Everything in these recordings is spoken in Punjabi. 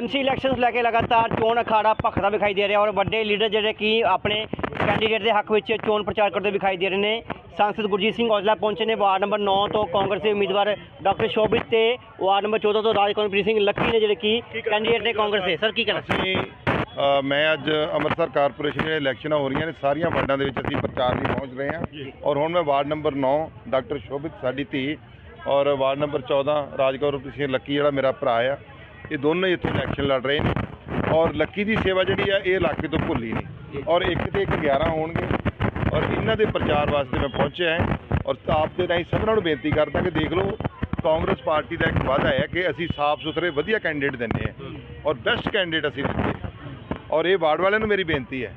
ਐਮਸੀ ਇਲੈਕਸ਼ਨਸ ਲੈ ਕੇ ਲਗਾਤਾਰ ਚੋਣ ਅਖਾੜਾ ਭਖਦਾ ਵਿਖਾਈ ਦੇ ਰਿਹਾ ਔਰ ਵੱਡੇ ਲੀਡਰ ਜਿਹੜੇ ਕਿ ਆਪਣੇ ਕੈਂਡੀਡੇਟ ਦੇ ਹੱਕ ਵਿੱਚ ਚੋਣ ਪ੍ਰਚਾਰ ਕਰਦੇ ਦਿਖਾਈ ਦੇ ਰਹੇ ਨੇ। ਸੰਸਦ ਗੁਰਜੀਤ ਸਿੰਘ ਔਜਲਾ ਪਹੁੰਚੇ ਨੇ ਵਾਰਡ ਨੰਬਰ 9 ਤੋਂ ਕਾਂਗਰਸ ਦੇ ਉਮੀਦਵਾਰ ਡਾਕਟਰ ਸ਼ੋਭਿਤ ਤੇ ਵਾਰਡ ਨੰਬਰ 14 ਤੋਂ ਰਾਜ ਕੌਰਪ੍ਰੀਤ ਸਿੰਘ ਲੱਕੀ ਨੇ ਜਿਹੜੇ ਕਿ ਕੈਂਡੀਡੇਟ ਨੇ ਕਾਂਗਰਸ ਦੇ। ਸਰ ਕੀ ਕਹਿਣਾ? ਮੈਂ ਅੱਜ ਅੰਮ੍ਰਿਤਸਰ ਕਾਰਪੋਰੇਸ਼ਨ ਦੀਆਂ ਇਲੈਕਸ਼ਨਾਂ ਹੋ ਰਹੀਆਂ ਨੇ ਸਾਰੀਆਂ ਵਾਰਡਾਂ ਦੇ ਵਿੱਚ ਅਸੀਂ ਪ੍ਰਚਾਰ ਲਈ ਪਹੁੰਚ ਰਹੇ ਹਾਂ। ਔਰ ਹੁਣ ਮੈਂ ਵਾਰਡ ਨੰਬਰ 9 ਡਾਕਟਰ ਸ਼ੋਭਿਤ ਸਾਡੀ ਧੀ ਔਰ ward number 14 Rajgaur Singh Lucky ਜਿਹੜਾ ਮੇਰਾ ਭਰਾ ਆ ਇਹ ਦੋਨੋਂ ਹੀ ਇੱਥੇ ਇਲੈਕਸ਼ਨ ਲੜ ਰਹੇ ਨੇ। ਔਰ ਲੱਕੀ ਦੀ ਸੇਵਾ ਜਿਹੜੀ ਆ, ਇਹ ਇਲਾਕੇ ਤੋਂ ਭੁੱਲੀ ਨਹੀਂ। ਔਰ ਇੱਕ ਤੇ ਇੱਕ 11 ਹੋਣਗੇ। ਔਰ ਇਹਨਾਂ ਦੇ ਪ੍ਰਚਾਰ ਵਾਸਤੇ ਮੈਂ ਪਹੁੰਚਿਆ ਹਾਂ। ਔਰ ਆਪ ਦੇ ਰਾਹੀਂ ਸਭਨਾਂ ਨੂੰ ਬੇਨਤੀ ਕਰਦਾ ਕਿ ਦੇਖ ਲਓ, ਕਾਂਗਰਸ ਪਾਰਟੀ ਦਾ ਇੱਕ ਵਾਅਦਾ ਹੈ ਕਿ ਅਸੀਂ ਸਾਫ਼ ਸੁਥਰੇ ਵਧੀਆ ਕੈਂਡੀਡੇਟ ਦਿੰਦੇ ਹਾਂ। ਔਰ ਬੈਸਟ ਕੈਂਡੀਡੇਟ ਅਸੀਂ ਦਿੰਦੇ ਹਾਂ। ਔਰ ਇਹ ਵਾਰਡ ਵਾਲਿਆਂ ਨੂੰ ਮੇਰੀ ਬੇਨਤੀ ਹੈ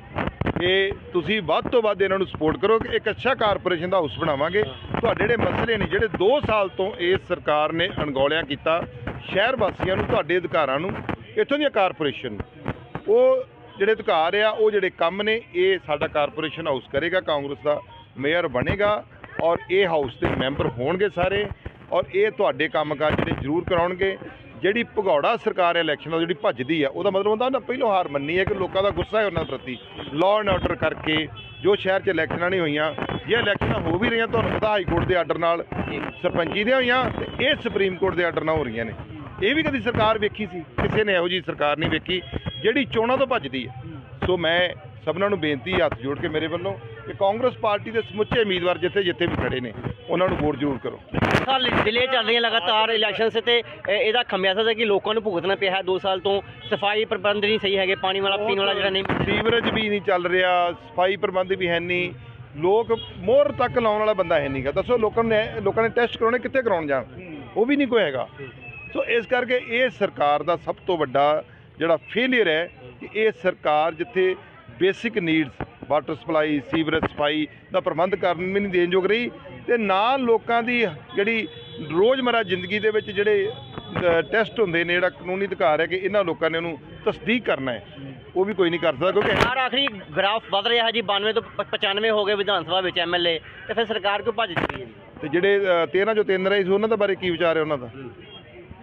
ਕਿ ਤੁਸੀਂ ਵੱਧ ਤੋਂ ਵੱਧ ਇਹਨਾਂ ਨੂੰ ਸਪੋਰਟ ਕਰੋ ਕਿ ਇੱਕ ਅੱਛਾ ਕਾਰਪੋਰੇਸ਼ਨ ਦਾ ਹਾਊਸ ਬਣਾਵਾਂਗੇ। ਤੁਹਾਡੇ ਜਿਹੜੇ ਮਸਲੇ ਨੇ, ਜਿਹੜੇ 2 ਸਾਲ ਤੋਂ ਇਸ ਸਰਕਾਰ ਨੇ ਅਣਗੌਲਿਆ ਕੀਤਾ, ਸ਼ਹਿਰ ਵਾਸੀਆਂ ਨੂੰ, ਤੁਹਾਡੇ ਅਧਿਕਾਰਾਂ ਨੂੰ, ਇੱਥੋਂ ਦੀਆਂ ਕਾਰਪੋਰੇਸ਼ਨ ਨੂੰ। ਉਹ ਜਿਹੜੇ ਅਧਿਕਾਰ ਆ, ਉਹ ਜਿਹੜੇ ਕੰਮ ਨੇ, ਇਹ ਸਾਡਾ ਕਾਰਪੋਰੇਸ਼ਨ ਹਾਊਸ ਕਰੇਗਾ, ਕਾਂਗਰਸ ਦਾ ਮੇਅਰ ਬਣੇਗਾ ਔਰ ਇਹ ਹਾਊਸ ਦੇ ਮੈਂਬਰ ਹੋਣਗੇ ਸਾਰੇ ਔਰ ਇਹ ਤੁਹਾਡੇ ਕੰਮਕਾਜ ਜਿਹੜੇ ਜ਼ਰੂਰ ਕਰਾਉਣਗੇ। ਜਿਹੜੀ ਭਗੌੜਾ ਸਰਕਾਰ ਇਲੈਕਸ਼ਨ ਨਾਲ ਜਿਹੜੀ ਭੱਜਦੀ ਆ, ਉਹਦਾ ਮਤਲਬ ਹੁੰਦਾ ਨਾ, ਪਹਿਲੋਂ ਹਾਰ ਮੰਨੀ ਹੈ ਕਿ ਲੋਕਾਂ ਦਾ ਗੁੱਸਾ ਹੈ ਉਹਨਾਂ ਪ੍ਰਤੀ। ਲਾਅ ਐਂਡ ਆਰਡਰ ਕਰਕੇ ਜੋ ਸ਼ਹਿਰ 'ਚ ਇਲੈਕਸ਼ਨਾਂ ਨਹੀਂ ਹੋਈਆਂ, ਜੇ ਇਲੈਕਸ਼ਨਾਂ ਹੋ ਵੀ ਰਹੀਆਂ, ਤੁਹਾਨੂੰ ਪਤਾ ਹਾਈ ਕੋਰਟ ਦੇ ਆਰਡਰ ਨਾਲ ਸਰਪੰਚੀ ਦੀਆਂ ਹੋਈਆਂ ਤੇ ਇਹ ਸੁਪਰੀਮ ਕੋਰਟ ਦੇ ਆਰਡਰ ਨਾਲ ਹੋ ਰਹੀਆਂ ਨੇ। ਇਹ ਵੀ ਕਦੀ ਸਰਕਾਰ ਵੇਖੀ ਸੀ? ਕਿਸੇ ਨੇ ਇਹੋ ਜੀ ਸਰਕਾਰ ਨਹੀਂ ਵੇਖੀ ਜਿਹੜੀ ਚੋਣਾਂ ਤੋਂ ਭੱਜਦੀ ਹੈ ਸੋ ਮੈਂ ਸਭਨਾਂ ਨੂੰ ਬੇਨਤੀ ਹੱਥ ਜੋੜ ਕੇ ਮੇਰੇ ਵੱਲੋਂ ਕਿ ਕਾਂਗਰਸ ਪਾਰਟੀ ਦੇ ਸਮੁੱਚੇ ਉਮੀਦਵਾਰ ਜਿੱਥੇ ਜਿੱਥੇ ਵੀ ਖੜੇ ਨੇ ਉਹਨਾਂ ਨੂੰ ਵੋਟ ਜ਼ਰੂਰ ਕਰੋ। ਸਾਲ ਡਿਲੇ ਚੱਲ ਰਹੀਆਂ ਲਗਾਤਾਰ ਇਲੈਕਸ਼ਨਸ ਤੇ ਇਹਦਾ ਖਮਿਆਜ਼ਾ ਹੈ ਕਿ ਲੋਕਾਂ ਨੂੰ ਭੁਗਤਣਾ ਪਿਆ ਹੈ। 2 ਸਾਲ ਤੋਂ ਸਫ਼ਾਈ ਪ੍ਰਬੰਧ ਨਹੀਂ ਸਹੀ ਹੈਗੇ ਪਾਣੀ ਵਾਲਾ ਪੀਣ ਵਾਲਾ ਜਿਹੜਾ ਨਹੀਂ ਸੀਵਰੇਜ ਵੀ ਨਹੀਂ ਚੱਲ ਰਿਹਾ ਸਫ਼ਾਈ ਪ੍ਰਬੰਧ ਵੀ ਹੈ ਨਹੀਂ। ਲੋਕ ਮੋਹਰ ਤੱਕ ਲਾਉਣ ਵਾਲਾ ਬੰਦਾ ਹੈ ਨਹੀਂਗਾ। ਦੱਸੋ ਲੋਕਾਂ ਨੇ ਲੋਕਾਂ ਨੇ ਟੈਸਟ ਕਰਾਉਣੇ ਕਿੱਥੇ ਕਰਾਉਣ ਜਾਣ? ਉਹ ਵੀ ਨਹੀਂ ਕੋਈ ਹੈਗਾ। ਸੋ ਇਸ ਕਰਕੇ ਇਹ ਸਰਕਾਰ ਦਾ ਸਭ ਤੋਂ ਵੱਡਾ ਜਿਹੜਾ ਫੇਲਿਅਰ ਹੈ ਕਿ ਇਹ ਸਰਕਾਰ ਜਿੱਥੇ basic needs water supply sewerage ਸਫ਼ਾਈ ਦਾ ਪ੍ਰਬੰਧ ਕਰਨ ਵੀ ਨਹੀਂ ਦੇਣ ਯੋਗ ਰਹੀ। ਤੇ ਨਾ ਲੋਕਾਂ ਦੀ ਜਿਹੜੀ ਰੋਜ਼ਮਰਾ ਜ਼ਿੰਦਗੀ ਦੇ ਵਿੱਚ ਜਿਹੜੇ ਟੈਸਟ ਹੁੰਦੇ ਨੇ ਜਿਹੜਾ ਕਾਨੂੰਨੀ ਅਧਿਕਾਰ ਹੈ ਕਿ ਇਹਨਾਂ ਲੋਕਾਂ ਨੇ ਉਹਨੂੰ ਤਸਦੀਕ ਕਰਨਾ ਹੈ ਉਹ ਵੀ ਕੋਈ ਨਹੀਂ ਕਰ ਸਕਦਾ ਕਿਉਂਕਿ ਸਰਕਾਰ ਆਖਰੀ ਗ੍ਰਾਫ ਵੱਧ ਰਿਹਾ ਹੈ ਜੀ 92 ਤੋਂ ਪ- 95 ਹੋ ਗਏ ਵਿਧਾਨ ਸਭਾ ਵਿੱਚ ਐਮਐਲਏ ਤੇ ਫਿਰ ਸਰਕਾਰ ਕਿਉਂ ਭੱਜ ਚੁੱਕੀ ਹੈ ਜੀ? ਤੇ ਜਿਹੜੇ ਅ, 13 ਚੋਂ 3 ਰਹੇ ਸੀ ਉਹਨਾਂ ਦੇ ਬਾਰੇ ਕੀ ਵਿਚਾਰ ਹੈ ਉਹਨਾਂ ਦਾ?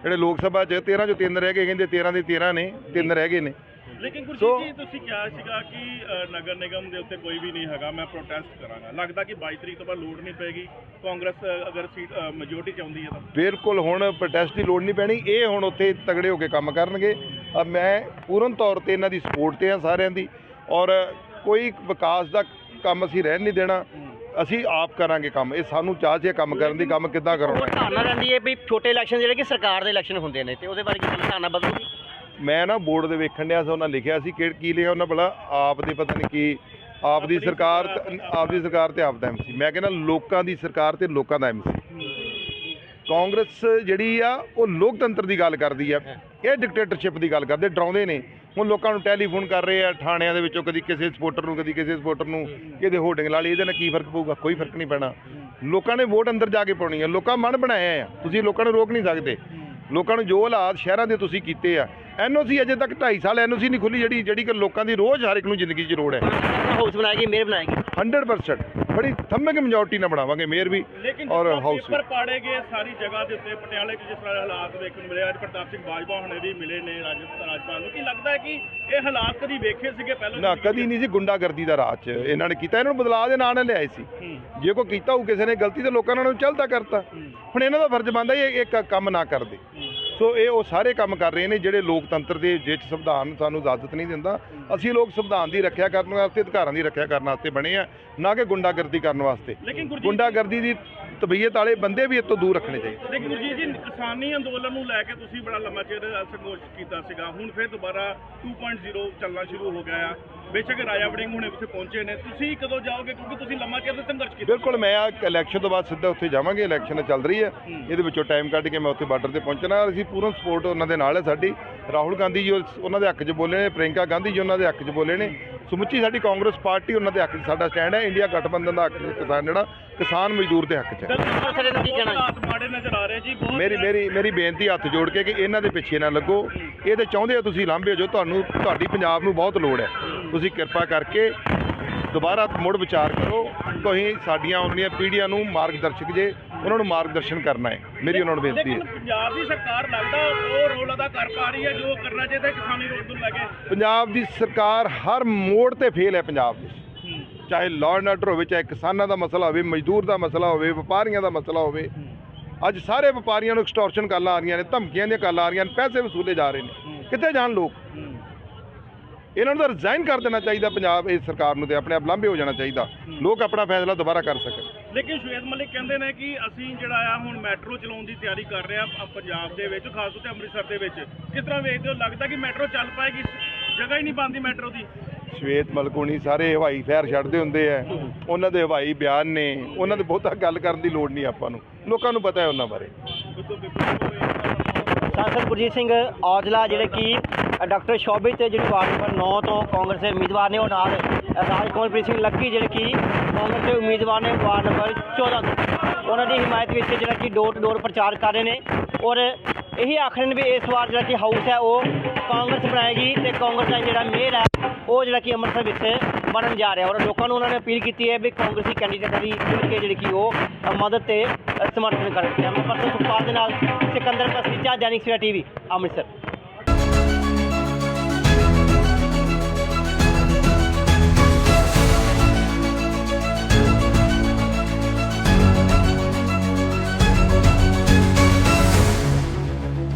ਜਿਹੜੇ ਲੋਕ ਸਭਾ 'ਚ 13 ਚੋਂ 3 ਰਹਿ ਗਏ ਕਹਿੰਦੇ 13 ਦੇ 13 ਨੇ 3 ਰਹਿ ਗਏ ਨੇ। ਲੇਕਿਨ ਗੁਰਜੀਤ ਜੀ ਤੁਸੀਂ ਕਿਹਾ ਸੀਗਾ ਕਿ ਨਗਰ ਨਿਗਮ ਦੇ ਉੱਤੇ ਕੋਈ ਵੀ ਨਹੀਂ ਹੈਗਾ ਮੈਂ ਪ੍ਰੋਟੈਸਟ ਕਰਾਂਗਾ। ਲੱਗਦਾ ਕਿ 22 ਤਰੀਕ ਤੋਂ ਬਾਅਦ ਲੋਡ ਨਹੀਂ ਪਏਗੀ। ਕਾਂਗਰਸ ਅਗਰ ਸੀਟ ਮੈਜੋਰਟੀ ਚਾਹੁੰਦੀ ਹੈ ਤਾਂ। ਬਿਲਕੁਲ ਹੁਣ ਪ੍ਰੋਟੈਸਟ ਦੀ ਲੋੜ ਨਹੀਂ ਪੈਣੀ। ਇਹ ਹੁਣ ਉੱਥੇ ਤਗੜੇ ਹੋ ਕੇ ਕੰਮ ਕਰਨਗੇ। ਮੈਂ ਪੂਰਨ ਤੌਰ ਤੇ ਇਹਨਾਂ ਦੀ ਸਪੋਰਟ ਤੇ ਆ ਸਾਰਿਆਂ ਦੀ। ਔਰ ਕੋਈ ਵਿਕਾਸ ਦਾ ਕੰਮ ਅਸੀਂ ਰਹਿਣ ਨਹੀਂ ਦੇਣਾ। ਅਸੀਂ ਆਪ ਕਰਾਂਗੇ ਕੰਮ। ਇਹ ਸਾਨੂੰ ਚਾਹ ਜੇ ਕੰਮ ਕਰਨ ਦੀ ਕੰਮ ਕਿੱਦਾਂ ਕਰਾਉਣਾ? ਹੈ ਧਾਰਨਾ ਰਹਿੰਦੀ ਹੈ ਵੀ ਛੋਟੇ ਇਲੈਕਸ਼ਨ ਜਿਹੜੇ ਕਿ ਸਰਕਾਰ ਦੇ ਇਲੈਕਸ਼ਨ ਹੁੰਦੇ ਨੇ ਤੇ ਉਹਦੇ ਬਾਰੇ ਕੀ ਧਾਰਨਾ ਬਦਲੂਗੀ? ਮੈਂ ਨਾ ਬੋਰਡ ਦੇ ਵੇਖਣ ਡਿਆ ਸੀ ਉਹਨਾਂ ਲਿਖਿਆ ਸੀ ਕਿ ਕੀ ਲਿਖਿਆ ਉਹਨਾਂ ਭਲਾ ਆਪ ਦੇ ਪਤਾ ਨਹੀਂ ਕੀ ਆਪ ਦੀ ਸਰਕਾਰ ਤੇ- ਆਪ ਦੀ ਸਰਕਾਰ ਤੇ ਆਪ ਦਾ ਐਮਸੀ ਮੈਂ ਕਹਿੰਦਾ ਲੋਕਾਂ ਦੀ ਸਰਕਾਰ ਤੇ ਲੋਕਾਂ ਦਾ ਐਮਸੀ ਕਾਂਗਰਸ ਜਿਹੜੀ ਆ ਉਹ ਲੋਕਤੰਤਰ ਦੀ ਗੱਲ ਕਰਦੀ ਆ। ਇਹ ਡਿਕਟੇਟਰਸ਼ਿਪ ਦੀ ਗੱਲ ਕਰਦੇ ਡਰਾਉਂਦੇ ਨੇ। ਹੁਣ ਲੋਕਾਂ ਨੂੰ ਟੈਲੀਫੋਨ ਕਰ ਰਹੇ ਆ ਥਾਣਿਆਂ ਦੇ ਵਿੱਚੋਂ ਕਦੀ ਕਿਸੇ ਸਪੋਰਟਰ ਨੂੰ ਕਦੀ ਕਿਸੇ ਸਪੋਰਟਰ ਨੂੰ ਇਹਦੇ ਹੋਰਡਿੰਗ ਲਾ ਲਈ ਇਹਦੇ ਨਾਲ ਕੀ ਫ਼ਰਕ ਪਊਗਾ? ਕੋਈ ਫ਼ਰਕ ਨਹੀਂ ਪੈਣਾ। ਲੋਕਾਂ ਨੇ ਵੋਟ ਅੰਦਰ ਜਾ ਕੇ ਪਾਉਣੀ ਆ। ਲੋਕਾਂ ਮਨ ਬਣਾਇਆ ਆ। ਤੁਸੀਂ ਲੋਕਾਂ ਨੂੰ ਰੋਕ ਨਹੀਂ ਸਕਦੇ। ਲੋਕਾਂ ਨੂੰ ਜੋ ਹਾਲਾਤ ਸ਼ਹਿਰਾਂ ਦੇ ਤੁਸੀਂ ਕੀਤੇ ਆ, ਐਨਓਸੀ ਅਜੇ ਤੱਕ 2.5 ਸਾਲ ਐਨਓਸੀ ਨਹੀਂ ਖੁੱਲੀ ਜਿਹੜੀ ਜਿਹੜੀ ਕਿ ਲੋਕਾਂ ਦੀ ਰੋਜ਼ ਹਰ ਇੱਕ ਨੂੰ ਜ਼ਿੰਦਗੀ 'ਚ ਲੋੜ ਹੈ। House ਬਣਾਏਗੀ mayor ਬਣਾਏਗੀ। 100% ਬੜੀ ਥੰਮਕ ਮੈਜੋਰਟੀ ਨਾਲ ਬਣਾਵਾਂਗੇ ਮੇਅਰ ਵੀ ਲੇਕਿਨ ਔਰ ਹਾਊਸ ਵੀ। ਪੇਪਰ ਪਾੜੇ ਗਏ ਸਾਰੀ ਜਗ੍ਹਾ ਦੇ ਉੱਤੇ ਪਟਿਆਲੇ 'ਚ ਜਿਸ ਤਰ੍ਹਾਂ ਦੇ ਹਾਲਾਤ ਵੇਖਣ ਨੂੰ ਮਿਲੇ ਅੱਜ ਪ੍ਰਤਾਪ ਸਿੰਘ ਬਾਜਵਾ ਹੁਣੇ ਵੀ ਮਿਲੇ ਨੇ ਰਾਜ- ਰਾਜਪਾਲ ਨੂੰ। ਕੀ ਲੱਗਦਾ ਹੈ ਕਿ ਇਹ ਹਾਲਾਤ ਕਦੀ ਵੇਖੇ ਸੀਗੇ ਪਹਿਲਾਂ ਨਾ ਕਦੀ ਨਹੀਂ ਸੀ ਗੁੰਡਾਗਰਦੀ ਦਾ ਰਾਜ। 'ਚ ਇਹਨਾਂ ਨੇ ਕੀਤਾ ਇਹਨਾਂ ਨੂੰ ਬਦਲਾਅ ਦੇ ਨਾਂ ਨਾਲ ਲਿਆਏ ਸੀ। ਜੇ ਕੋਈ ਕੀਤਾ ਹੋਊ ਕਿਸੇ ਨੇ ਗਲਤੀ ਤੇ ਲੋਕਾਂ ਨਾਲ ਚੱਲਦਾ ਕਰਤਾ। ਹੁਣ ਇਹਨਾਂ ਦਾ ਫਰਜ਼ ਬਣਦਾ ਇਹ ਇੱਕ ਕੰਮ ਨਾ ਕਰਦੇ। ਸੋ ਇਹ ਉਹ ਸਾਰੇ ਕੰਮ ਕਰ ਰਹੇ ਨੇ ਜਿਹੜੇ ਲੋਕਤੰਤਰ ਦੇ ਵਿੱਚ ਸੰਵਿਧਾਨ ਸਾਨੂੰ ਇਜਾਜ਼ਤ ਨਹੀਂ ਦਿੰਦਾ। ਅਸੀਂ ਲੋਕ ਸੰਵਿਧਾਨ ਦੀ ਰੱਖਿਆ ਕਰਨ ਵਾਸਤੇ ਅਧਿਕਾਰਾਂ ਦੀ ਰੱਖਿਆ ਕਰਨ ਵਾਸਤੇ ਬਣੇ ਆ ਨਾ ਕਿ ਗੁੰਡਾਗਰਦੀ ਕਰਨ ਵਾਸਤੇ। ਗੁੰਡਾਗਰਦੀ ਦੀ ਤਬੀਅਤ ਵਾਲੇ ਬੰਦੇ ਵੀ ਇਹ ਤੋਂ ਦੂਰ ਰੱਖਣੇ ਚਾਹੀਦੇ। ਲੇਕਿਨ ਗੁਰਜੀਤ ਜੀ ਕਿਸਾਨੀ ਅੰਦੋਲਨ ਨੂੰ ਲੈ ਕੇ ਤੁਸੀਂ ਬੜਾ ਲੰਮਾ ਚਿਰ ਸੰਘਰਸ਼ ਕੀਤਾ ਸੀਗਾ। ਹੁਣ ਫਿਰ ਦੁਬਾਰਾ 2.0 ਚੱਲਣਾ ਸ਼ੁਰੂ ਹੋ ਗਿਆ ਆ। ਬੇਸ਼ੱਕ ਰਾਜਾ ਵੜਿੰਗ ਹੁਣੇ ਉੱਥੇ ਪਹੁੰਚੇ ਨੇ। ਤੁਸੀਂ ਕਦੋਂ ਜਾਓਗੇ? ਕਿਉਂਕਿ ਤੁਸੀਂ ਲੰਮਾ ਚਿਰ ਸੰਘਰਸ਼ ਕੀਤਾ ਬਿਲਕੁਲ ਮੈਂ ਆ ਇਲੈਕਸ਼ਨ ਤੋਂ ਬਾਅਦ ਸਿੱਧਾ ਉੱਥੇ ਜਾਵਾਂਗੇ। ਇਲੈਕਸ਼ਨ ਚੱਲ ਰਹੀ ਹੈ। ਇਹਦੇ ਵਿੱਚੋਂ ਟਾਈਮ ਕੱਢ ਕੇ ਮੈਂ ਉੱਥੇ ਬਾਰਡਰ ਤੇ ਪਹੁੰਚਣਾ। ਅਸੀਂ ਪੂਰਨ ਸਪੋਰਟ ਉਹਨਾਂ ਦੇ ਨਾਲ ਹੈ ਸਾਡੀ। ਰਾਹੁਲ ਗਾਂਧੀ ਜੀ ਉਹ- ਉਹਨਾਂ ਦੇ ਹੱਕ 'ਚ ਬੋਲੇ ਨੇ। ਪ੍ਰਿੰਕਾ ਗਾਂਧੀ ਜੀ ਉਹਨਾਂ ਦੇ ਹੱਕ 'ਚ ਬੋਲੇ ਨੇ। ਸਮੁੱਚੀ ਸਾਡੀ ਕਾਂਗਰਸ ਪਾਰਟੀ ਉਹਨਾਂ ਦੇ ਹੱਕ 'ਚ ਸਾਡਾ ਸਟੈਂਡ ਹੈ। ਇੰਡੀਆ ਗਠਬੰਧਨ ਦਾ ਹੱਕ ਕਿਸਾਨ ਜਿਹੜਾ। ਕਿਸਾਨ ਮਜ਼ਦੂਰ ਦੇ ਹੱਕ 'ਚ ਹੈ ਪਰ ਸਰ ਇਹਨੂੰ ਕੀ ਕਹਿਣਾ ਹਾਲਾਤ ਮਾੜੇ ਨਜ਼ਰ ਆ ਰਹੇ ਜੀ ਬਹੁਤ ਮੇਰੀ ਮੇਰੀ ਮੇਰੀ ਬੇਨਤੀ ਹੱਥ ਜੋੜ ਕੇ ਕਿ ਇਹਨਾਂ ਦੇ ਪਿੱਛੇ ਨਾ ਲੱਗੋ। ਇਹ ਤੇ ਚਾਹੁੰਦੇ ਹੋ ਤੁਸੀਂ ਲਾਂਭੇ ਜੋ ਤੁਹਾਨੂੰ ਤੁਹਾਡੀ ਪੰਜਾਬ ਨੂੰ ਬਹੁਤ ਲੋੜ ਹੈ। ਤੁਸੀਂ ਕਿਰਪਾ ਕਰਕੇ ਦੁਬਾਰਾ ਮੁੜ ਵਿਚਾਰ ਕਰੋ। ਤੁਸੀਂ ਸਾਡੀਆਂ ਆਉਣੀਆਂ ਪੀੜ੍ਹੀਆਂ ਨੂੰ ਮਾਰਗਦਰਸ਼ਕ ਜੇ ਉਹਨਾਂ ਨੂੰ ਮਾਰਗਦਰਸ਼ਨ ਕਰਨਾ ਹੈ। ਮੇਰੀ ਉਹਨਾਂ ਨੂੰ ਬੇਨਤੀ ਲੇਕਿਨ ਹੈ ਪੰਜਾਬ ਦੀ ਸਰਕਾਰ ਲੱਗਦਾ ਉਹ ਰੋਲ ਅਦਾ ਕਰ ਪਾ ਰਹੀ ਹੈ ਜੋ ਕਰਨਾ ਚਾਹੀਦਾ ਕਿਸਾਨੀ ਰੋਲ ਨੂੰ ਲੈ ਕੇ। ਪੰਜਾਬ ਦੀ ਸਰਕਾਰ ਹਰ ਮੋੜ ਤੇ ਫੇਲ ਹੈ ਪੰਜਾਬ ਦੀ। ਚਾਹੇ ਲਾਅ ਐਂਡ ਆਰਡਰ ਹੋਵੇ ਚਾਹੇ ਕਿਸਾਨਾਂ ਦਾ ਮਸਲਾ ਹੋਵੇ ਮਜ਼ਦੂਰ ਦਾ ਮਸਲਾ ਹੋਵੇ ਵਪਾਰੀਆਂ ਦਾ ਮਸਲਾ ਹੋਵੇ ਅੱਜ ਸਾਰੇ ਵਪਾਰੀਆਂ ਨੂੰ ਐਕਸਟੋਰਸ਼ਨ ਕਾਲਾਂ ਆ ਰਹੀਆਂ ਨੇ ਧਮਕੀਆਂ ਦੀਆਂ ਕਾਲਾਂ ਆ ਰਹੀਆਂ ਨੇ ਪੈਸੇ ਵਸੂਲੇ ਜਾ ਰਹੇ ਨੇ। ਕਿੱਥੇ ਜਾਣ ਲੋਕ? ਇਹਨਾਂ ਨੂੰ ਤਾਂ ਰਿਜ਼ਾਈਨ ਕਰ ਦੇਣਾ ਚਾਹੀਦਾ ਪੰਜਾਬ ਇਸ ਸਰਕਾਰ ਨੂੰ ਤੇ ਆਪਣੇ ਆਪ ਲਾਂਭੇ ਹੋ ਜਾਣਾ ਚਾਹੀਦਾ। ਲੋਕ ਆਪਣਾ ਫੈਸਲਾ ਦੁਬਾਰਾ ਕਰ ਸਕਣ। ਲੇਕਿਨ ਸ਼ਵੇਤ ਮਲਿਕ ਕਹਿੰਦੇ ਨੇ ਕਿ ਅਸੀਂ ਜਿਹੜਾ ਆ ਹੁਣ ਮੈਟਰੋ ਚਲਾਉਣ ਦੀ ਤਿਆਰੀ ਕਰ ਰਹੇ ਆ ਪੰਜਾਬ ਦੇ ਵਿੱਚ ਖਾਸ ਤੌਰ ਤੇ ਅੰਮ੍ਰਿਤਸਰ ਦੇ ਵਿੱਚ। ਕਿਸ ਤਰ੍ਹਾਂ ਵੇਖਦੇ ਹੋ? ਲੱਗਦਾ ਕਿ ਮੈਟਰੋ ਚੱਲ ਪਾਏਗੀ ਜਗ੍ਹਾ ਹੀ ਨਹੀਂ ਬਣਦੀ ਮੈਟਰੋ ਦੀ। ਸ਼ਵੇਤ ਮਲਕੂਣੀ ਸਾਰੇ ਹਵਾਈ ਫੈਰ ਛੱਡਦੇ ਹੁੰਦੇ ਆ। ਉਹਨਾਂ ਦੇ ਹਵਾਈ ਬਿਆਨ ਨੇ ਉਹਨਾਂ ਦੇ ਬਹੁਤਾ ਗੱਲ ਕਰਨ ਦੀ ਲੋੜ ਨਹੀਂ ਆਪਾਂ ਨੂੰ। ਲੋਕਾਂ ਨੂੰ ਪਤਾ ਹੈ ਉਹਨਾਂ ਬਾਰੇ। ਬਿਲਕੁਲ ਸੰਸਦ ਗੁਰਜੀਤ ਸਿੰਘ ਔਜਲਾ ਜਿਹੜੇ ਕਿ ਡਾਕਟਰ ਸ਼ੋਭਿਤ ਜਿਹੜੀ ਵਾਰਡ ਨੰਬਰ 9 ਤੋਂ ਕਾਂਗਰਸ ਦੇ ਉਮੀਦਵਾਰ ਨੇ ਉਹ ਨਾਲ ਅ, ਰਾਜਕਮਲਪ੍ਰੀਤ ਸਿੰਘ ਲੱਕੀ ਜਿਹੜੇ ਕਿ ਕਾਂਗਰਸ ਦੇ ਉਮੀਦਵਾਰ ਨੇ ਵਾਰਡ ਨੰਬਰ 14 ਤੋਂ। ਉਹਨਾਂ ਦੀ ਹਮਾਇਤ ਵਿੱਚ ਜਿਹੜਾ ਕਿ ਡੋਰ ਟੂ ਡੋਰ ਪ੍ਰਚਾਰ ਕਰ ਰਹੇ ਨੇ ਔਰ ਇਹੀ ਆਖ ਰਹੇ ਨੇ ਵੀ ਇਸ ਵਾਰ ਜਿਹੜਾ ਕਿ ਹਾਊਸ ਹੈ ਉਹ ਕਾਂਗਰਸ ਬਣਾਏਗੀ ਤੇ ਕਾਂਗਰਸ ਦਾ ਜਿਹੜਾ ਮੇਅਰ ਹੈ ਉਹ ਜਿਹੜਾ ਕਿ ਅੰਮ੍ਰਿਤਸਰ ਵਿੱਚ ਬਣਨ ਜਾ ਰਿਹਾ ਔਰ ਲੋਕਾਂ ਨੂੰ ਉਹਨਾਂ ਨੇ ਅਪੀਲ ਕੀਤੀ ਹੈ ਵੀ ਕਾਂਗਰਸੀ ਕੈਂਡੀਡੇਟਾਂ ਦੀ ਖੁੱਲ੍ਹ ਕੇ ਜਿਹੜੀ ਕਿ ਉਹ ਮਦਦ ਤੇ ਸਮਰਥਨ ਕਰਨ। ਮੈਂ ਪਰਸਨ ਸੁਖਪਾਲ ਦੇ ਨਾਲ ਸਿਕੰਦਰ ਪਸਰੀਚਾ ਜੈਨਿਕ ਸਵੇਰਾ ਟੀਵੀ, ਅੰਮ੍ਰਿਤਸਰ।